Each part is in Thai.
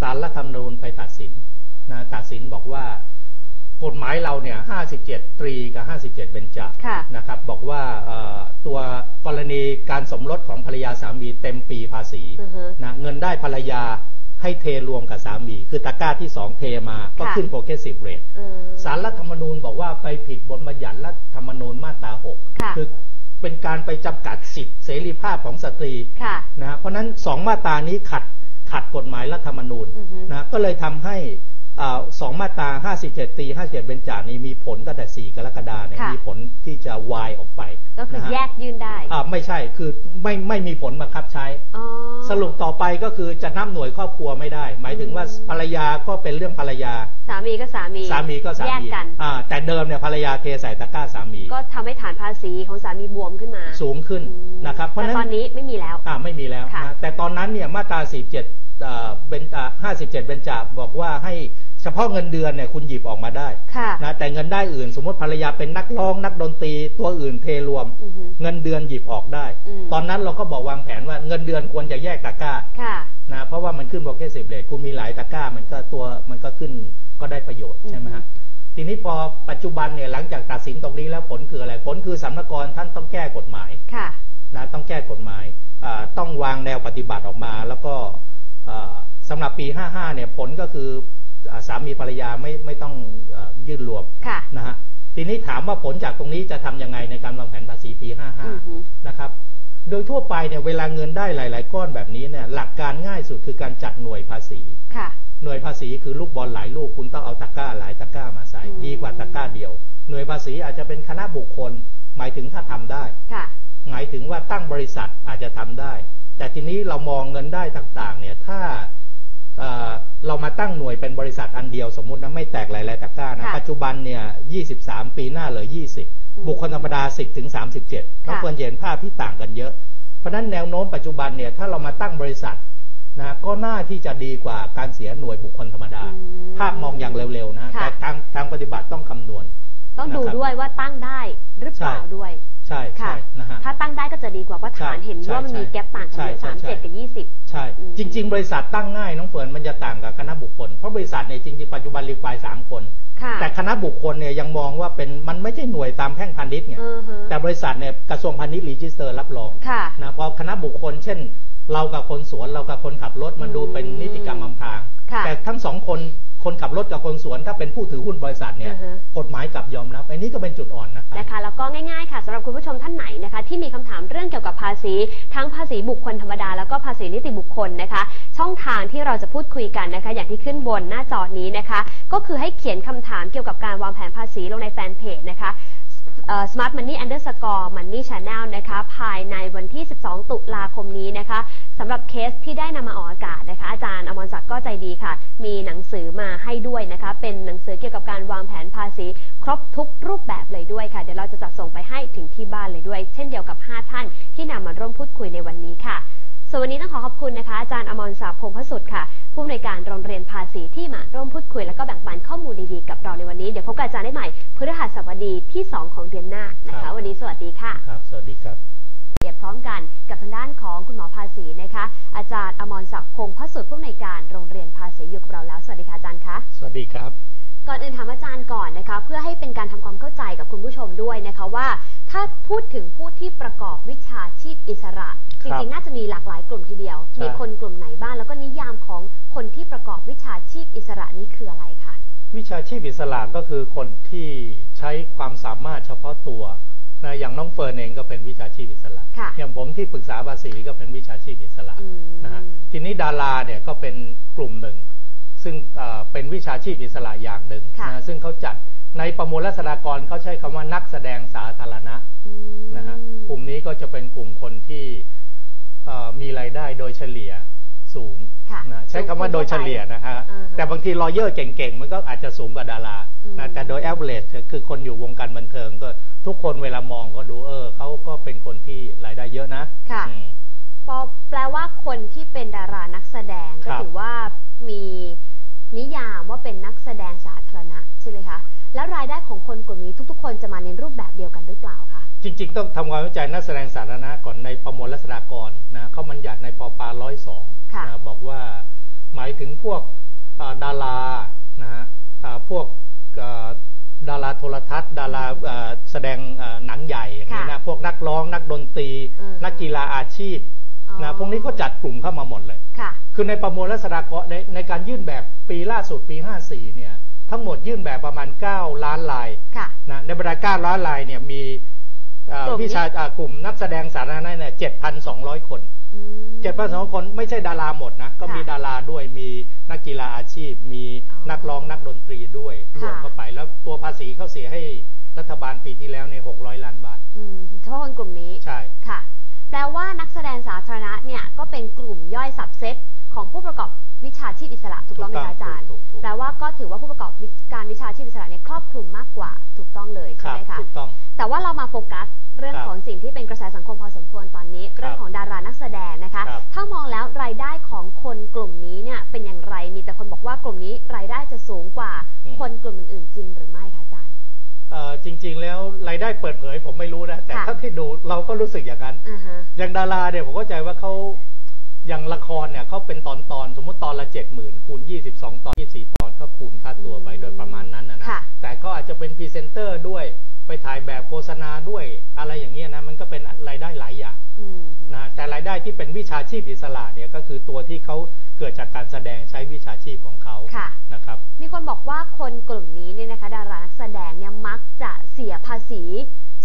ศาลรัฐธรรมนูญไปตัดสินนะตัดสินบอกว่ากฎหมายเราเนี่ย57 ตรีกับ 57 เบญจค่ะนะครับ บอกว่าเอ่อตัวกรณีการสมรสของภรรยาสามีเต็มปีภาษีอือฮึนะเงินได้ภรรยาให้เทรวมกับสามี คือตะกร้าที่สองเทมาก็ค่ะขึ้นโปรเกรสซีฟเรทอืมสารรัฐธรรมนูญบอกว่าไปผิดบทบัญญัติรัฐธรรมนูญมาตราหกค่ะคือเป็นการไปจำกัดสิทธิเสรีภาพของสตรีค่ะนะฮะเพราะฉะนั้นสองมาตรานี้ขัด ขัดกฎหมายรัฐธรรมนูญอือฮึนะก็เลยทำให้อ่าสองมาตรา 57 ตี 57 เบญจานี้มีผลตั้งแต่ 4 กรกฎาเนี่ยค่ะมีผลที่จะวายออกไป ก็คือนะฮะแยกยื่นได้อ่าไม่ใช่คือไม่ไม่มีผลบังคับใช้อ๋อสรุปต่อไปก็คือจะนับหน่วยครอบครัวไม่ได้ หมายถึงว่าอืมภรรยาก็เป็นเรื่องภรรยา สามีก็สามี สามีก็สาแยกมีกันอ่าแต่เดิมเนี่ยภรรยาเทใส่ตะกร้าสามี ก็ทำให้ฐานภาษีของสามีบวมขึ้นมา สูงขึ้นอืมนะครับ เพราะฉะแต่นั้นตอนนี้ไม่มีแล้วอ่าไม่มีแล้วค่ะนะแต่ตอนนั้นเนี่ยมาตรา 47อ่า เบนอ่า57เบญจาบอกว่าให้เฉพาะเงินเดือนเนี่ยคุณหยิบออกมาได้ค่ะ นะแต่เงินได้อื่น สมมติภรรยาเป็นนักร้องนักดนตรีตัวอื่นเทรวม อือฮึเงินเดือนหยิบออกได้ อืม ตอนนั้นเราก็บอกวางแผนว่าเงินเดือนควรจะแยกตะกร้าค่ะ นะเพราะว่ามันขึ้นโปรเกรสซีฟเรทคุณมีหลายตะกร้ามันก็ตัวมันก็ขึ้นก็ได้ประโยชน์ใช่ไหมฮะทีนี้พอปัจจุบันเนี่ยหลังจากตัดสินตรงนี้แล้วผลคืออะไรผลคือสำนักงานท่านต้องแก้กฎหมาย ค่ะ นะต้องแก้กฎหมายอ่าต้องวางแนวปฏิบัติออกมา แล้วก็อ่า สำหรับปี 55 เนี่ยผลก็คืออ่าสามีภรรยาไม่ไม่ต้องอ่ายื่นรวมค่ะนะฮะทีนี้ถามว่าผลจากตรงนี้จะทำยังไงในการวางแผนภาษีปีอือฮึ55 นะครับ โดยทั่วไปเนี่ยเวลาเงินได้หลาย ๆ ก้อนแบบนี้เนี่ยหลักการง่ายสุดคือการจัดหน่วยภาษีค่ะหน่วยภาษีคือลูกบอลหลายลูกคุณต้องเอาตะกร้าหลายตะกร้ามาใส่อืมดีกว่าตะกร้าเดียว หน่วยภาษีอาจจะเป็นคณะบุคคล หมายถึงถ้าทำได้ค่ะหมายถึงว่าตั้งบริษัทอาจจะทำได้ แต่ทีนี้เรามองเงินได้ต่างๆ เนี่ยถ้าเอ่อเรามาตั้งหน่วยเป็นบริษัทอันเดียวสมมุตินะไม่แตกหลายๆตะกร้านะค่ะปัจจุบันเนี่ย 23 ปีหน้าเหลืออืม20 บุคคลธรรมดา 10 ถึง 37ต้องควรเห็นภาพที่ต่างกันเยอะ เพราะฉะนั้นแนวโน้มปัจจุบันเนี่ยถ้าเรามาตั้งบริษัทนะก็น่าที่จะดีกว่าการเสียหน่วยบุคคลธรรมดาอืมภาพมองอย่างเร็วๆนะค่ะแต่ทางทางปฏิบัติต้องคำนวณ ต้องดูนะครับด้วยว่าตั้งได้หรือเปล่าใช่ด้วย ใช่ค่ะ ใช่นะฮะ ถ้าตั้งได้ก็จะดีกว่าเพราะใช่ฐานเห็นใช่ว่ามันมีใช่แกลบต่างกันใช่เยอะใช่สามใช่ เจ็ดกับยี่สิบ ใช่ อืม จริง ๆ บริษัทตั้งง่ายน้องเฟิร์นมันจะต่างกับคณะบุคคล เพราะบริษัทเนี่ยจริง ๆ ปัจจุบันรีควายสามคน ค่ะแต่คณะบุคคลเนี่ยยังมองว่าเป็นมันไม่ใช่หน่วยตามแพ่งพาณิชย์ไงอือฮะแต่บริษัทเนี่ยกระทรวงพาณิชย์รีจิสเตอร์รับรองค่ะ นะพอคณะบุคคล เช่น เรากับคนสวนเรากับคนขับรถมันดูเป็นนิติกรรมอำพราง ค่ะ แต่ทั้งสองคน คนขับรถกับคนสวนถ้าเป็นผู้ถือหุ้นบริษัทเนี่ยอือฮะ กฎหมายกลับยอมรับ อันนี้ก็เป็นจุดอ่อนนะครับ นะคะแล้วก็ง่ายๆค่ะสำหรับคุณผู้ชมท่านไหนนะคะที่มีคำถามเรื่องเกี่ยวกับภาษี ทั้งภาษีบุคคลธรรมดาแล้วก็ภาษีนิติบุคคลนะคะ ช่องทางที่เราจะพูดคุยกันนะคะ อย่างที่ขึ้นบนหน้าจอนี้นะคะ ก็คือให้เขียนคำถามเกี่ยวกับการวางแผนภาษีลงในแฟนเพจนะคะเอ่อ smart money underscore money channel นะคะภายในวันที่ 12 ตุลาคมนี้นะคะสำหรับเคสที่ได้นำมาออกอากาศนะคะ อาจารย์อมรศักดิ์ก็ใจดีค่ะ มีหนังสือมาให้ด้วยนะคะ เป็นหนังสือเกี่ยวกับการวางแผนภาษี ครบทุกรูปแบบเลยด้วยค่ะ เดี๋ยวเราจะจัดส่งไปให้ถึงที่บ้านเลยด้วย เช่นเดียวกับ 5 ท่านที่นำมาร่วมพูดคุยในวันนี้ค่ะ วนวันนี้ต้องขอขอบคุณนะคะอาจารย์อมรศักดิ์พงษ์พสุดค่ะ ผู้อำนวยการโรงเรียนภาษีที่มาร่วมพูดคุย แล้วก็แบ่งปันข้อมูลดีๆกับเราในวันนี้ เดี๋ยวพบกับอาจารย์ได้ใหม่พฤหัสบดีที่ 2 ของเดือนหน้านะครัคะบวันนี้สวัสดีค่ะ ครับ สวัสดีครับละเอียดพร้อมกันกับทางด้านของคุณหมอภาษีนะคะ อาจารย์อมรศักดิ์พงษ์พสุดผู้อำนวยการโรงเรียนภาษีอยู่กับเราแล้ว สวัสดีค่ะอาจารย์คะ สวัสดีครับ ก่อนอื่นถามอาจารย์ก่อนนะคะ เพื่อให้เป็นการทำความเข้าใจกับคุณผู้ชมด้วยนะคะว่า ถ้าพูดถึงผู้ที่ประกอบวิชาชีพอิสระคจรับริงๆ น่าจะมีหลากหลายกลุ่มทีเดียว ใช่ มีคนกลุ่มไหนบ้าง แล้วก็นิยามของคนที่ประกอบวิชาชีพอิสระนี้คืออะไรคะ วิชาชีพอิสระก็คือคนที่ใช้ความสามารถเฉพาะตัวนะอย่างน้องเฟิร์นเองก็เป็นวิชาชีพอิสระ ค่ะอย่างผมที่ปรึกษาภาษีก็เป็นวิชาชีพอิสระอืมนะฮะทีนี้ดาราเนี่ยก็เป็นกลุ่มหนึ่ง ซึ่งเอ่อเป็นวิชาชีพอิสระอย่างหนึ่งค่ะนะซึ่งเขาจัดในประมวลรัษฎากรเขาใช้คำว่านักแสดงสาธารณะอืมนะฮะกลุ่มนี้ก็จะเป็นกลุ่มคนที่เอ่อมีรายได้โดยเฉลี่ยสูงค่ะนะใช้คำว่าโดยเฉลี่ยนะฮะอ่าฮะแต่บางทีรอเยอร์เก่งๆ มันก็อาจจะสูงกว่าดาราอืมนะแต่โดย average คือคนอยู่วงการบันเทิงก็ทุกคนเวลามองก็ดูเออเขาก็เป็นคนที่รายได้เยอะนะค่ะอืมปอแปลว่าคนที่เป็นดารานักแสดงก็ครับถือว่ามี นิยามว่าเป็นนักแสดงสาธารณะใช่ไหมคะ แล้วรายได้ของคนกลุ่มนี้ทุก ๆ คนจะมาในรูปแบบเดียวกันหรือเปล่าคะ จริง ๆ ต้องทำความเข้าใจนักแสดงสาธารณะก่อนในประมวลรัษฎากรนะเขาบัญญัติในปปร้อยสองค่ะนะบอกว่าหมายถึงพวกอ่าดารานะฮะอ่าพวกอ่าดาราโทรทัศน์ ดาราอ่าแสดงอ่าหนังใหญ่อย่างนี้นะพวกนักร้องนักดนตรี นักกีฬาอาชีพอ๋อ นะพวกนี้ก็จัดกลุ่มเข้ามาหมดเลยค่ะ คือในประมวลรัษฎากรในในการยื่นแบบปีล่าสุดปี 54 เนี่ย ทั้งหมดยื่นแบบประมาณ 9 ล้านลายค่ะนะในบรรดา 9 ล้านลายเนี่ยมีเอ่อกลุ่มนี้วิชาอ่ากลุ่มนักแสดงสาธารณะเนี่ย 7,200 คนอืม7,200คนไม่ใช่ดาราหมดนะ ก็ค่ะมีดาราด้วยมีนักกีฬาอาชีพ มีอ๋อนักร้องนักดนตรีด้วยรวมค่ะเข้าไปแล้วตัวภาษีเขาเสียให้รัฐบาลปีที่แล้วเนี่ย600ล้านบาทอืมเฉพาะคนกลุ่มนี้ใช่ค่ะ แปลว่านักแสดงสาธารณะเนี่ยก็เป็นกลุ่มย่อยสับเซตของผู้ประกอบวิชาชีพอิสระถูกต้องไหมถูกต้องคะอาจารย์ถูกถูกถูกแปลว่าก็ถือว่าผู้ประกอบวิการวิชาชีพอิสระเนี่ยครอบคลุมมากกว่าถูกต้องเลยคใช่รับไหมคะถูกต้อง แต่ว่าเรามาโฟกัสเรื่องครับของสิ่งที่เป็นกระแสสังคมพอสมควรตอนนี้ เรื่องของดารานักแสดงนะคะครับถ้ามองแล้วรายได้ของคนกลุ่มนี้เนี่ยเป็นอย่างไรมีแต่คนบอกว่ากลุ่มนี้รายได้จะสูงกว่าอืมคนกลุ่มอื่นๆจริงหรือไม่คะอาจารย์เอ่อ จริง ๆ แล้วรายได้เปิดเผยผมไม่รู้นะ แต่ค่ะถ้าที่ดูเราก็รู้สึกอย่างนั้นอ่าฮะอย่างดาราเนี่ยผมเข้าใจว่าเขาอย่างละครเนี่ยเขาเป็นตอนตอนๆสมมติตอนละเจ็ดหมื่นคูณยี่สิบสองตอนยี่สี่ตอนก็คูณค่าตัวไปอืมโดยประมาณนั้นนะนะค่ะแต่เขาอาจจะเป็นพรีเซนเตอร์ด้วย ไปถ่ายแบบโฆษณาด้วยอะไรอย่างเงี้ยนะมันก็เป็นรายได้หลายอย่างอืมนะแต่รายได้ที่เป็นวิชาชีพอิสระเนี่ยก็คือตัวที่เขาเกิดจากการแสดงใช้วิชาชีพของเขาค่ะนะครับ มีคนบอกว่าคนกลุ่มนี้เนี่ยนะคะดารานักแสดงเนี่ยมักจะเสียภาษี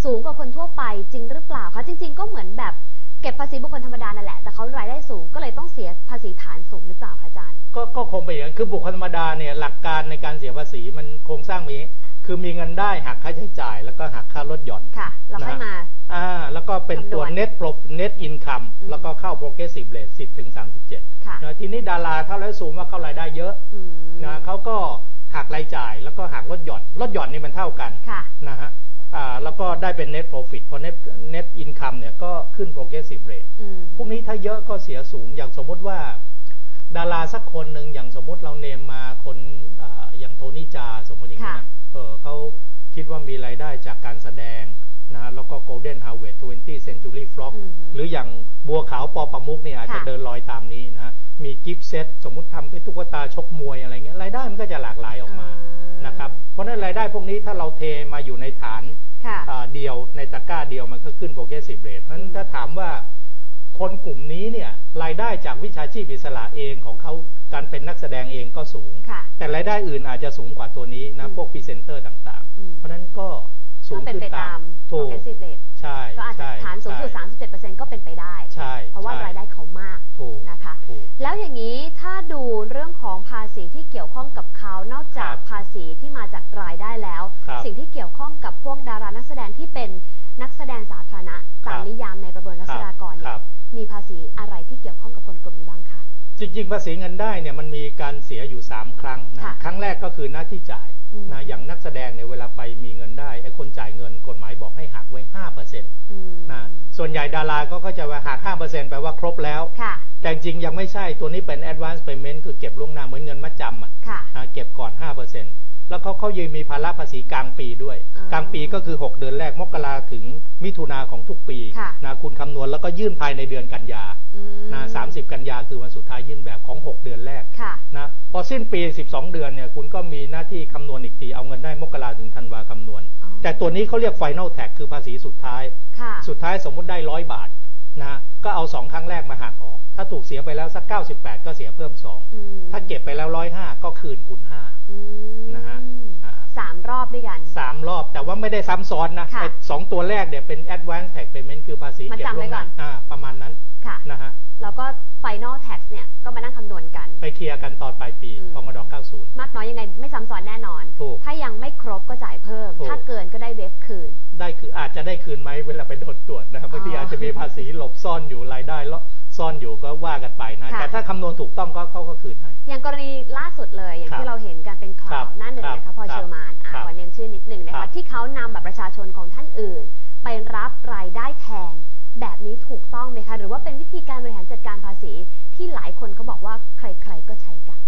สูงกว่าคนทั่วไปจริงหรือเปล่าคะจริง ๆ ก็เหมือนแบบเก็บภาษีบุคคลธรรมดานั่นแหละแต่เขารายได้สูงก็เลยต้องเสียภาษีฐานสูงหรือเปล่าคะอาจารย์ ก็ก็คงไปนอย่างนั้นคือบุคคลธรรมดาเนี่ยหลักการในการเสียภาษีมันโครงสร้างมีอย่างนี้ คือมีเงินได้หักค่าใช้จ่าย แล้วก็หักค่าลดหย่อนค่ะเราค่อยมาอ่าแล้วก็เป็นตัวคำนวณ net profit net income อืมแล้วก็เข้า progressive rate 10ถึง37ค่ะนะทีนี้ดาราถ้าแล้วสูงว่าเข้ารายได้เยอะอืมนะเขาก็หักรายจ่ายแล้วก็หักลดหย่อนลดหย่อนนี่มันเท่ากันค่ะนะฮะอ่าแล้วก็ได้เป็น net profit พอ net net income เนี่ยก็ขึ้น progressive rate อืมพวกนี้ถ้าเยอะก็เสียสูงอย่างสมมุติว่า ดาราสักคนหนึ่งอย่างสมมุติเราเนมมาคนอาอย่างโทนี่จาสมมติอย่างนี้ค่ะนะ เออเขาคิดว่ามีรายได้จากการแสดงนะแล้วก็ Golden Harvest 20 Century Flock อือฮึหรืออย่างบัวขาวปอประมุกเนี่ยอาจจะค่ะเดินรอยตามนี้นะฮะมีกิฟต์เซตสมมุติทำเป็นตุ๊กตาชกมวยอะไรเงี้ยรายได้มันก็จะหลากหลายออกมาอ่านนะครับเพราะฉะนั้นรายได้พวกนี้ถ้าเราเทมาอยู่ในฐานค่ะอ่าเดียวในตะกร้าเดียวมันก็ขึ้น progressive rate เพราะฉะนั้นถ้าถามว่า คนกลุ่มนี้เนี่ยรายได้จากวิชาชีพอิสระเองของเขาการเป็นนักแสดงเองก็สูง ค่ะแต่รายได้อื่นอาจจะสูงกว่าตัวนี้นะอืมพวกพรีเซนเตอร์ต่างอืม ๆ เพราะฉะนั้นก็สูก็งเป็นขึ้นไปตาตามมถูก progressive rate ใช่ก็อาจจะใช่ฐานสูงสุด ใช่37%ก็เป็นไปได้ ใช่เพราะว่าใช่รายได้เขามาก ถูกนะคะ ถูก แล้วอย่างนี้ถ้าดูเรื่องของภาษีที่เกี่ยวข้องกับเขานอกจากครับภาษีที่มาจากรายได้แล้ว ครับสิ่งที่เกี่ยวข้องกับพวกดารานักแสดงที่เป็นนักแสดงสาธารณะครัตามบนิยามในประมวลรัษ ษีอะไรที่เกี่ยวข้องกับคนกลุ่มนี้บ้างคะจริงๆภาษีเงินได้เนี่ยมันมีการเสียอยู่ 3 ครั้งนะค่ะครั้งแรกก็คือหน้าที่จ่ายอืมนะอย่างนักแสดงเนี่ยเวลาไปมีเงินได้ไอ้คนจ่ายเงินกฎหมายบอกให้หักไว้5%เปอร์เซ็นต์อืมนะส่วนใหญ่ดาราก็เข้าใจว่าหัก5%แปลว่าครบแล้วค่ะแต่จริงยังไม่ใช่ตัวนี้เป็น advance payment คือเก็บล่วงหน้าเหมือนเงินมัดจำอะค่ะนะเก็บก่อน5% แล้วเขาเขายังมีภาระภาษีกลางปีด้วยอ่ากลางปีก็คือ 6 เดือนแรกมกราถึงมิถุนาของทุกปีค่ะนะคุณคำนวณแล้วก็ยื่นภายในเดือนกันยาอืมนะ30กันยาคือวันสุดท้ายยื่นแบบของ 6 เดือนแรกค่ะนะพอสิ้นปี 12 เดือนเนี่ยคุณก็มีหน้าที่คำนวณอีกที เอาเงินได้มกราถึงธันวาคำนวณอ๋อแต่ตัวนี้เขาเรียก final tax คือภาษีสุดท้ายค่ะสุดท้ายสมมุติได้ร้อยบาท นะก็เอาสองครั้งแรกมาหักออก ถ้าถูกเสียไปแล้วสัก 98 ก็เสียเพิ่มอืม2ถ้าเก็บไปแล้วร้อยห้าก็คืนคุณอืมนะฮะอ่า สามรอบด้วยกัน5 3รอบแต่ว่าไม่ได้ซ้ำซ้อนนะค่ะไอ้สองตัวแรกเนี่ยเป็น advance tax payment คือภาษีมาเก็บจำล่ไว้วงหก่อน้าน อ่าประมาณนั้นค่ะ นะฮะแล้วก็ final tax เนี่ยก็มานั่งคำนวณกัน ไปเคลียร์กันตอนปลายปีอืม พงด90 มากน้อยยังไงไม่ซ้ำซ้อนแน่นอน ถูก ถ้ายังไม่ครบก็จ่ายเพิ่ม ถูก ถ้าเกินก็ได้เวฟคืน ได้คืออาจจะได้คืนไหมเวลาไปโดนตรวจนะครับบางทีอ๋อออาจจะมีภาษีหลบซ่อนอยู่รายได้ล ซ่อนอยู่ก็ว่ากันไปนะ ค่ะ แต่ถ้าคำนวณถูกต้องก็เขาก็คืนให้ อย่างกรณีล่าสุดเลยอย่างครับที่เราเห็นกันเป็นข่าครัวบหน้าหนึ่งนะครัคะบพอครับเชอร์มานอะครับขอเนมชื่อนิดหนึ่งนะครัคะบ ที่เขานำแบบประชาชนของท่านอื่น ไปรับรายได้แทน แบบนี้ถูกต้องไหมคะ หรือว่าเป็นวิธีการบริหารจัดการภาษีที่หลายคนเขาบอกว่าใครๆก็ใช้กัน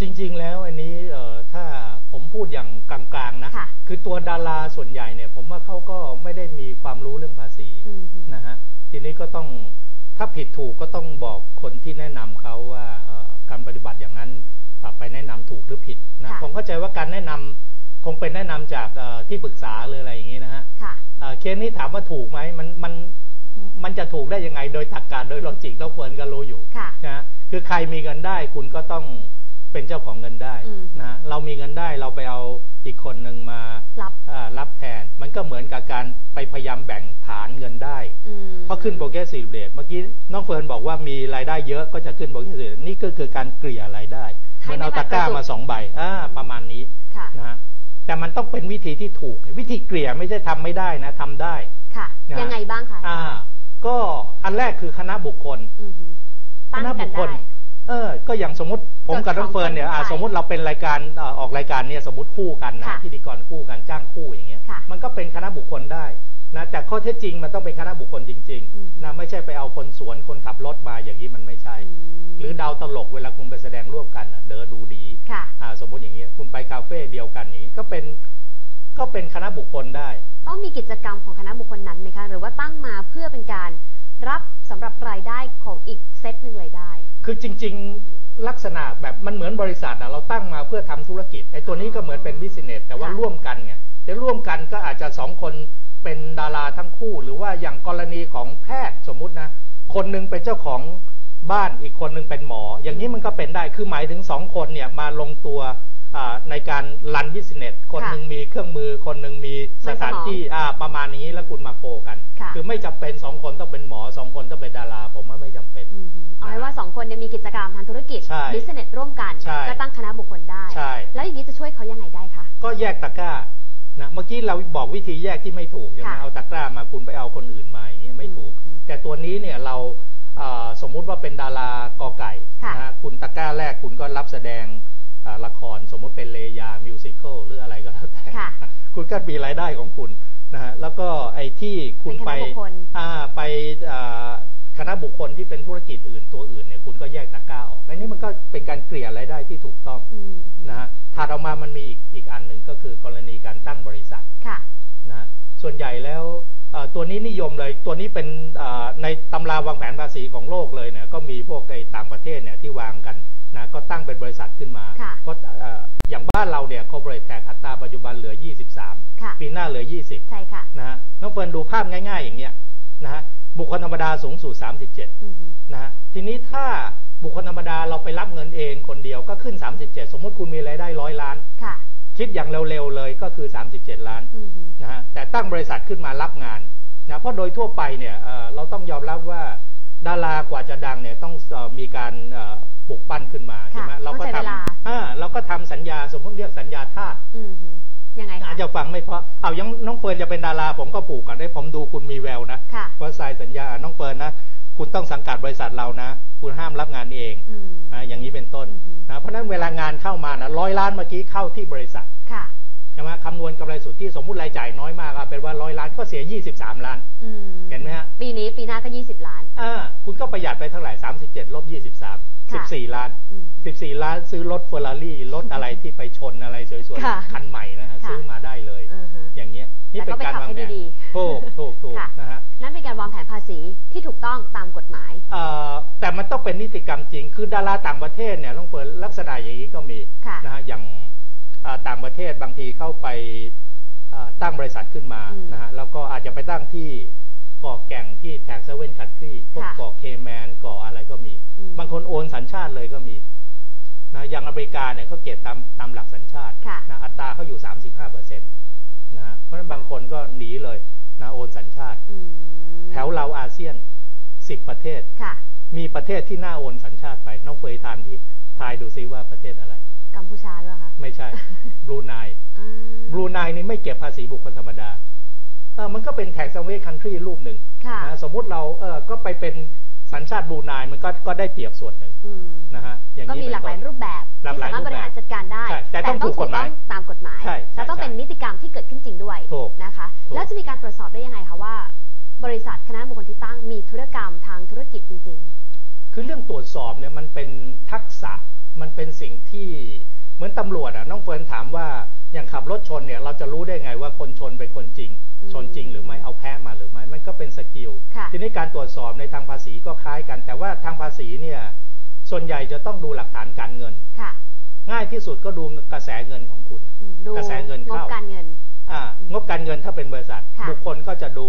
จริง ๆ แล้วอันนี้เอ่อถ้าผมพูดอย่างกลางๆนะค่ะ คือตัวดาราส่วนใหญ่เนี่ย ผมว่าเขาก็ไม่ได้มีความรู้เรื่องภาษีอืมฮึนะฮะทีนี้ก็ต้อง ถ้าผิดถูกก็ต้องบอกคนที่แนะนำเขาว่าเอ่อการปฏิบัติอย่างนั้นอ่าไปแนะนำถูกหรือผิดนะค่ะผมเข้าใจว่าการแนะนำคงเป็นแนะนำจากเอ่อที่ปรึกษาหรืออะไรอย่างนี้นะฮะค่ะอ่าเคสนี้ถามว่าถูกไหมมันมันมันจะถูกได้ยังไงโดยตรรกการโดยลอจิกเราเฟิร์นก็รู้อยู่ค่ะนะคือใครมีเงินได้คุณก็ต้อง เป็นเจ้าของเงินได้อืมนะเรามีเงินได้เราไปเอาอีกคนหนึ่งมารับอ่ารับแทน มันก็เหมือนกับการไปพยายามแบ่งฐานเงินได้อืมเพราะขึ้นโปรเกรสซีฟเรทเมื่อกี้น้องเฟิร์นบอกว่ามีรายได้เยอะก็จะขึ้นโปรเกรสซีฟนี่ก็คือการเกลี่ยรายได้เหให้มันเอาไม่ตะกร้าแบบกระจุกมาสองใบอ่าประมาณนี้ค่ะนะฮะแต่มันต้องเป็นวิธีที่ถูก วิธีเกลี่ยไม่ใช่ทำไม่ได้นะทำได้ค่ะนะยังไงบ้างคะอ่า ก็อันแรกคือคณะบุคคลอือหือคตั้งณะกับุนคคลได้ เออ ก็อย่างสมมติผมเกิดกับน้องเฟิร์นเนี่ยอ่าสองคนสมมติเราเป็นรายการเอ่อออกรายการเนี่ยสมมติคู่กันนะค่ะพิธีกรคู่กันจ้างคู่อย่างเงี้ยค่ะมันก็เป็นคณะบุคคลได้นะแต่ข้อเท็จจริงมันต้องเป็นคณะบุคคลจริงอืมๆนะไม่ใช่ไปเอาคนสวนคนขับรถมาอย่างนี้มันไม่ใช่อืมหรือดาวตลกเวลาคุณไปแสดงร่วมกันน่ะเดอดูดีค่ะอ่าสมมติอย่างเงี้ยคุณไปคาเฟ่เดียวกันอย่างนี้ก็เป็นก็เป็นคณะบุคคลได้ ต้องมีกิจกรรมของคณะบุคคลนั้นไหมคะ หรือว่าตั้งมาเพื่อเป็นการ รับสำหรับรายได้ของอีกเซตหนึ่งเลยได้ คือจริง ๆ ลักษณะแบบมันเหมือนบริษัทอะเราตั้งมาเพื่อทำธุรกิจไอ้ตัวนี้ก็เหมือนเป็นบิสเนสแต่ว่าค่ะ ร่วมกันไงแต่ร่วมกันก็อาจจะสองคนเป็นดาราทั้งคู่ หรือว่าอย่างกรณีของแพทย์สมมุตินะ คนหนึงเป็นเจ้าของบ้านอีกคนหนึงเป็นหมอ อย่างนี้มันก็เป็นได้คือหมายถึงสองคนเนี่ยมาลงตัวอ่า ในการรันบิสเนสคนหนึ่งมีเครื่องมือ คนหนึ่งมีสถานที่อ่าประมาณนี้แล้วคุณมาโคกันค่ะคือไม่จำเป็นสองคนต้องเป็นหมอสองคนต้องเป็นดารา ผมว่าไม่จำเป็นอือหือเอาไว้ว่าสองคนเนี่ยมีกิจกรรมทางธุรกิจใช่บิสเนสร่วมกันใช่ก็ตั้งคณะบุคคลได้ใช่แล้วอย่างนี้จะช่วยเขายังไงได้คะ ก็แยกตะกร้านะเมื่อกี้เราบอกวิธีแยกที่ไม่ถูกใช่ไหมค่ะเอาตะกร้ามาคุณไปเอาคนอื่นมาอย่างเงี้ยไม่ถูกอืมแต่ตัวนี้เนี่ยเราเอ่อสมมุติว่าเป็นดารากอไก่ค่ะนะฮะคุณตะกร้าแรกคุณก็รับแสดงอ่า ละครสมมุติเป็นเลยามิวสิควลหรืออะไรก็แล้วแต่ ค่ะคุณก็มีรายได้ของคุณนะฮะแล้วก็ไอ้ที่คุณเป็นคไปณะบุคคล อ่าไปอ่าคณะบุคคลที่เป็นธุรกิจอื่นตัวอื่นเนี่ยคุณก็แยกตะกร้าออกอันนี้มันก็เป็นการเกลี่ยรายได้ที่ถูกต้องอืมนะฮะถัดออกมามันมีอีกอีกอันหนึ่งก็คือกรณีการตั้งบริษัท ค่ะ นะฮะส่วนใหญ่แล้วเอ่อตัวนี้นิยมเลยตัวนี้เป็นเอ่อในตำราวางแผนภาษีของโลกเลยเนี่ยก็มีพวกในต่างประเทศเนี่ยที่วางกัน นะก็ตั้งเป็นบริษัทขึ้นมาค่ะเพราะเอ่ออย่างบ้านเราเนี่ย corporate tax อัตราปัจจุบันเหลือ 23ค่ะปีหน้าเหลือ 20 ใช่ค่ะนะฮะน้องเฟิร์นดูภาพง่าย ๆ อย่างเงี้ยนะฮะบุคคลธรรมดาสูงสุด 37อือหือนะฮะทีนี้ถ้าบุคคลธรรมดาเราไปรับเงินเองคนเดียวก็ขึ้น 37 สมมติคุณมีรายได้ร้อยล้านค่ะคิดอย่างเร็วๆเลยก็คือ 37 ล้านอือหือนะฮะแต่ตั้งบริษัทขึ้นมารับงานนะเพราะโดยทั่วไปเนี่ยเอ่อเราต้องยอมรับว่าดารากว่าจะดังเนี่ยต้องเอ่อมีการเอ่อ ปลุกปั้นขึ้นมาใช่ไหมค่ะเราก็ต้องใช้ทเวลาำอ่าเราก็ทำสัญญาสมมติเรียกสัญญาทาสอือหือยังไงคะอาจจะฟังไม่เพราะเอายังน้องเฟิร์นจะเป็นดารา ผมก็ผูกกันได้ผมดูคุณมีแววนะค่ะว่าสายสัญญาน้องเฟิร์นนะคุณต้องสังกัดบริษัทเรานะ คุณห้ามรับงานเองอืมอ่าอย่างนี้เป็นต้นอือฮึนะเพราะฉะนั้นเวลางานเข้ามานะร้อยล้านเมื่อกี้เข้าที่บริษัทค่ะใช่ไหมคำนวณกำไรสุทธิสมมุติรายจ่ายน้อยมากเอาเป็นว่าร้อยล้านก็เสีย 23 ล้านอืมเห็นไหมฮะปีนี้ปีหน้าก็ยี่สิบล้านอ่าคุณก็ประหยัดไปเท่าไหร่37ลบ23 ค่ะ14ล้านอืม14ล้านซื้อรถเฟอร์รารี่รถอะไรที่ไปชนอะไรสวยค่ะๆคันใหม่นะฮะค่ะซื้อมาได้เลยอ่าฮะอย่างเงี้ยนี่แต่เป็ก็นไปการขับวางให้แผนดีๆถูกถูกถูกค่ะ นะฮะนั่นเป็นการวางแผนภาษีที่ถูกต้องตามกฎหมาย เอ่อแต่มันต้องเป็นนิติกรรมจริง คือดาราต่างประเทศเนี่ยต้องเฟิร์นลักษณะอย่างนี้ก็มีค่ะนะฮะอย่างอ่าต่างประเทศบางทีเข้าไปอ่าตั้งบริษัทขึ้นมาอืม นะฮะแล้วก็อาจจะไปตั้งที่ เกาะแก่งที่แท็กเซเว่นคันทรีพวกค่ะเกาะเคแมนเกาะอะไรก็มีอืมบางคนโอนสัญชาติเลยก็มีนะอย่างอเมริกาเนี่ยเขาเก็บตามตามหลักสัญชาติค่ะนะอัตราเขาอยู่ 35เปอร์เซ็นต์นะฮะเพราะฉะนั้นบางคนก็หนีเลยนะโอนสัญชาติอืมแถวเราอาเซียน 10 ประเทศค่ะมีประเทศที่น่าโอนสัญชาติไป น้องเฟยทานที่ทายดูซิว่าประเทศอะไร กัมพูชาหรือเปล่าคะ ไม่ใช่ บรูไนอ่าบรูไนนี่ไม่เก็บภาษีบุคคลธรรมดา เออมันก็เป็นแท็กซ์เวคันทรีรูปหนึ่งค่ะนะสมมุติเราเออก็ไปเป็นสัญชาติบรูไนมันก็ก็ได้เปรียบส่วนหนึ่งอืมนะฮะอย่างนี้ก็มีหลากหลายเป็นต้นรูปแบบหลากที่หลายสามารถบริหารจัดการได้ใช่แต่ต้องถูกกฎหมายต้องตามกฎหมายใช่ใช่แล้วต้องใช่เป็นนิติกรรมที่เกิดขึ้นจริงด้วยถูกนะคะถูกแล้วจะมีการตรวจสอบได้ยังไงคะว่า บริษัทคณะบุคคลที่ตั้งมีธุรกรรมทางธุรกิจจริงคือเรื่องตรวจสอบเนี่ยมันเป็นทักษะมันเป็นสิ่งที่ เหมือนตำรวจอะน้องเฟิร์นถามว่าอย่างขับรถชนเนี่ยเราจะรู้ได้ไงว่าคนชนเป็นคนจริงอืมชนจริงหรือไม่เอาแพ้มาหรือไม่มันก็เป็นสกิลค่ะทีนี้การตรวจสอบในทางภาษีก็คล้ายกัน แต่ว่าทางภาษีเนี่ยส่วนใหญ่จะต้องดูหลักฐานการเงินค่ะ ง่ายที่สุดก็ดูกระแสเงินของคุณอืมดูกระแสเงินงบเข้าการเงินอ่างบการเงินถ้าเป็นบริษัทค่ะบุคคลก็จะดู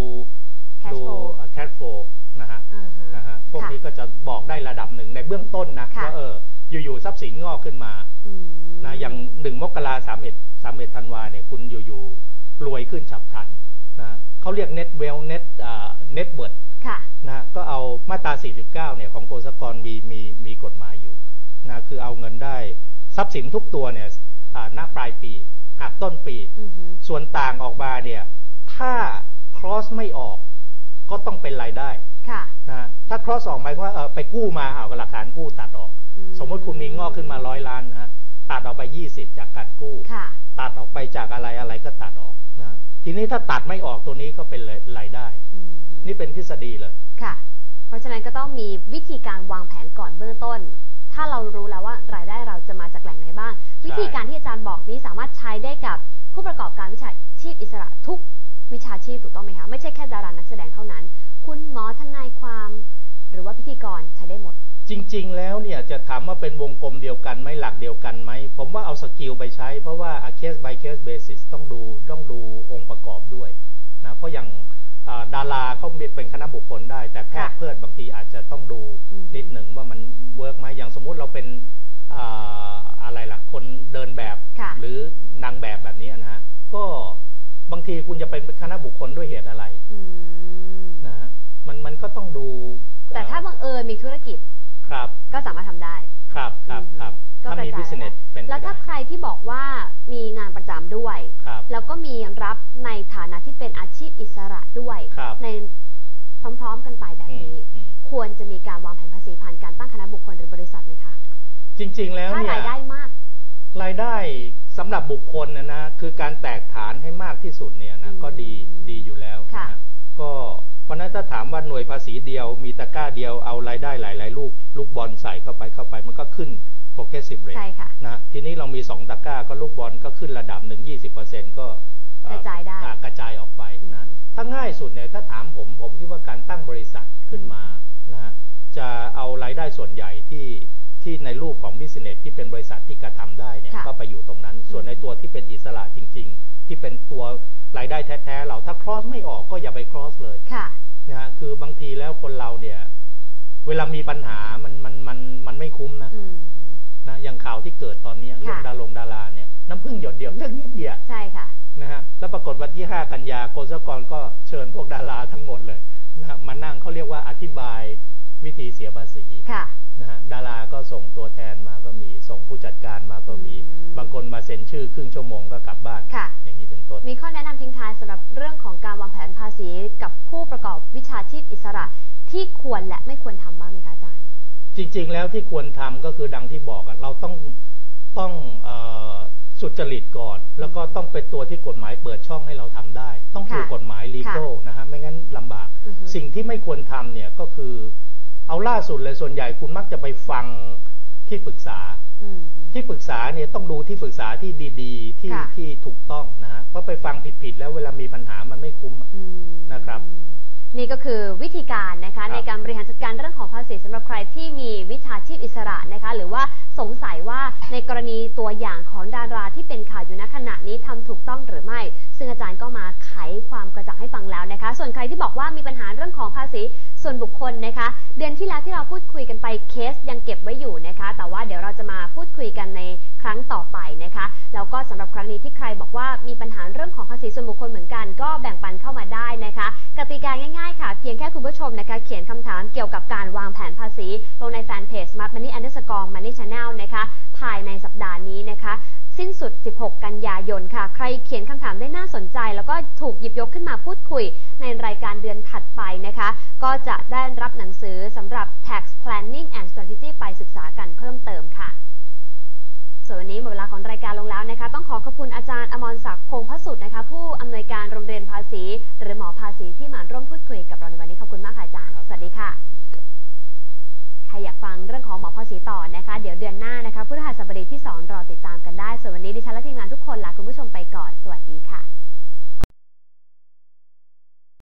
Cash ดู flow cash flow นะฮะอ่าฮะนะฮะพวกค่ะนี้ก็จะบอกได้ระดับหนึ่งในเบื้องต้นนะค่ะว่าเอออยู่ๆทรัพย์สินงอกขึ้นมาอืม นะอย่างหนึ่งมกราสามเอ็ดสามเอ็ดธันวาเนี่ยคุณอยู่ๆรวยขึ้นฉับพลันนะเขาเรียก net well net อ่า net worth ค่ะนะก็เอามาตรา 49 เนี่ยของโกษกรมีมีมีกฎหมายอยู่นะคือเอาเงินได้ทรัพย์สินทุกตัวเนี่ยอ่าณปลายปีหักต้นปีอือฮึส่วนต่างออกมาเนี่ย ถ้า cross ไม่ออกก็ต้องเป็นรายได้ค่ะนะถ้า cross ออกหมายความว่าเออไปกู้มาเอากับหลักฐานกู้ตัดออกอืสมมติคุณมีงอกขึ้นมาร้อยล้านนะฮะ ตัดออกไป 20 จากการกู้ ค่ะ ตัดออกไปจากอะไรอะไรก็ตัดออกนะทีนี้ถ้าตัดไม่ออกตัวนี้ก็เป็นรายได้ อืมฮึนี่เป็นทฤษฎีเลย ค่ะ เพราะฉะนั้นก็ต้องมีวิธีการวางแผนก่อนเบื้องต้น ถ้าเรารู้แล้วว่ารายได้เราจะมาจากแหล่งไหนบ้าง วิธีการที่อาจารย์บอกนี้สามารถใช้ได้กับผู้ประกอบการวิชาชีพอิสระทุกวิชาชีพถูกต้องไหมคะไม่ใช่แค่ดารานักแสดงเท่านั้น คุณหมอทนายความ หรือว่าพิธีกรใช้ได้หมด จริง ๆ แล้วเนี่ยจะถามว่าเป็นวงกลมเดียวกันไหมหลักเดียวกันไหม ผมว่าเอาสกิลไปใช้ เพราะว่า case by case basis ต้องดูต้องดูองค์ประกอบด้วยนะเพราะอย่างอ่าดาราเขาเป็นคณะบุคคลได้ แต่แพทย์ค่ะเพิดบางทีอาจจะต้องดูอืมนิดหนึ่งว่ามันเวิร์กไหมอย่างสมมุติเราเป็นอ่าอะไรล่ะ คนเดินแบบค่ะหรือนางแบบแบบนี้นะฮะก็บางทีคุณจะเป็นคณะบุคคลด้วยเหตุอะไรอืมนะฮะมันมันก็ต้องดู แต่ถ้าบังเอิญมีธุรกิจ ครับก็สามารถทำได้ ครับครับครับก็ถ้ากระมี จาย business เป็นไปแล้วถ้าได้ใครที่บอกว่ามีงานประจำด้วย ครับ แล้วก็มีรับในฐานะที่เป็นอาชีพอิสระด้วย ครับ ในพร้อมๆกันไปแบบนี้อืมอืมควรจะมีการวางแผนภาษีผ่านการตั้งคณะบุคคลหรือบริษัทไหมคะ จริง ๆ แล้วถ้าเนี่ย รายได้มาก รายได้สำหรับบุคคลนะนะคือการแตกฐานให้มากที่สุดเนี่ยนะอืมก็ดีดีอยู่แล้วค่ะ นะก็ เพราะฉะนั้นถ้าถามว่าหน่วยภาษีเดียว มีตะกร้าเดียวเอารายได้หลาย ๆ ลูกลูกบอลใส่เข้าไปเข้าไปมันก็ขึ้น progressive rate ใช่ค่ะนะทีนี้เรามี 2 ตะกร้าก็ลูกบอลก็ขึ้นระดับหนึ่ง20%ก็เอ่อกระจายได้อ่กระจายออกไปนะอืมถ้าง่ายสุดเนี่ยถ้าถามผมผมคิดว่าการตั้งบริษัทขึ้นมานะฮะจะเอารายได้ส่วนใหญ่ที่ ที่ในรูปของบิสเนสที่เป็นบริษัทที่กระทำได้เนี่ยค่ะก็ไปอยู่ตรงนั้น ส่วนอืมในตัวที่เป็นอิสระจริง ๆ ที่เป็นตัวรายได้แท้ๆเราถ้า cross ไม่ออกก็อย่าไป cross เลยค่ะนะฮะคือบางทีแล้วคนเราเนี่ย เวลามีปัญหามันมันมันมันไม่คุ้มนะอืมฮึนะอย่างข่าวที่เกิดตอนเนี้ยเรื่องค่ะดารงดาราเนี่ยน้ำพึ่งหยดเดียวเรื่องนิดเดียวใช่ค่ะนะฮะแล้วปรากฏวันที่ 5 กันยาโกศกรก็เชิญพวกดาราทั้งหมดเลยนะฮะมานั่งเขาเรียกว่าอธิบาย วิธีเสียภาษีค่ะ นะฮะดาราก็ส่งตัวแทนมาก็มีส่งผู้จัดการมาก็มี อืม บางคนมาเซ็นชื่อครึ่งชั่วโมงก็กลับบ้าน ค่ะ อย่างนี้เป็นต้น มีข้อแนะนำทิ้งท้ายสำหรับเรื่องของการวางแผนภาษีกับผู้ประกอบวิชาชีพอิสระที่ควรและไม่ควรทำบ้างไหมคะอาจารย์ จริงๆ แล้วที่ควรทำก็คือดังที่บอกอะเราต้องต้องเอ่อสุจริตก่อน แล้วก็ต้องเป็นตัวที่กฎหมายเปิดช่องให้เราทำได้ ต้องถูกค่ะกฎหมาย legal นะฮะไม่งั้นลำบาก อือฮึสิ่งที่ไม่ควรทำเนี่ยก็คือ เอาล่าสุดเลยส่วนใหญ่คุณมักจะไปฟังที่ปรึกษาอืมฮึที่ปรึกษาเนี่ยต้องดูที่ปรึกษาที่ดีๆ ที่ค่ะที่ถูกต้องนะฮะเพราะไปฟังผิดๆแล้วเวลามีปัญหามันไม่คุ้มอะอืม นะครับ นี่ก็คือวิธีการนะคะครับในการบริหารจัดการเรื่องของภาษีสำหรับใครที่มีวิชาชีพอิสระนะคะ หรือว่า สงสัยว่าในกรณีตัวอย่างของดาราที่เป็นข่าวอยู่ณขณะนี้ทำถูกต้องหรือไม่ ซึ่งอาจารย์ก็มาไขความกระจ่างให้ฟังแล้วนะคะ ส่วนใครที่บอกว่ามีปัญหาเรื่องของภาษีส่วนบุคคลนะคะ เดือนที่แล้วที่เราพูดคุยกันไปเคสยังเก็บไว้อยู่นะคะ แต่ว่าเดี๋ยวเราจะมาพูดคุยกันในครั้งต่อไปนะคะแล้วก็สำหรับกรณีที่ใครบอกว่ามีปัญหาเรื่องของภาษีส่วนบุคคลเหมือนกัน ก็แบ่งปันเข้ามาได้นะคะ กติกาง่ายๆค่ะ เพียงแค่คุณผู้ชมนะคะ เขียนคำถามเกี่ยวกับการวางแผนภาษี ลงในแฟนเพจ Smart Money Underscore Money Channel นะคะ ภายในสัปดาห์นี้นะคะ สิ้นสุด 16 กันยายนค่ะ ใครเขียนคำถามได้น่าสนใจ แล้วก็ถูกหยิบยกขึ้นมาพูดคุยในรายการเดือนถัดไปนะคะ ก็จะได้รับหนังสือสำหรับ tax planning and strategy ไปศึกษากันเพิ่มเติมค่ะส่วนวันนี้หมดเวลาของรายการลงแล้วนะคะ ต้องขอขอบคุณอาจารย์อมรศักดิ์พงษ์พระสุดนะคะ ผู้อำนวยการโรงเรียนภาษี หรือหมอภาษีที่มาร่วมพูดคุยกับเราในวันนี้ขอบคุณมากค่ะอาจารย์ครับสวัสดีค่ะใค รอยากฟังเรื่องของหมอภาษีต่อนะคะ เดี๋ยวเดือนหน้านะคะพฤหัสบดีที่ 2 รอติดตามกันได้ ส่วนวันนี้ดิฉันและทีมงานทุกคนลาคุณผู้ชมไปก่อน สวัสดีค่ะ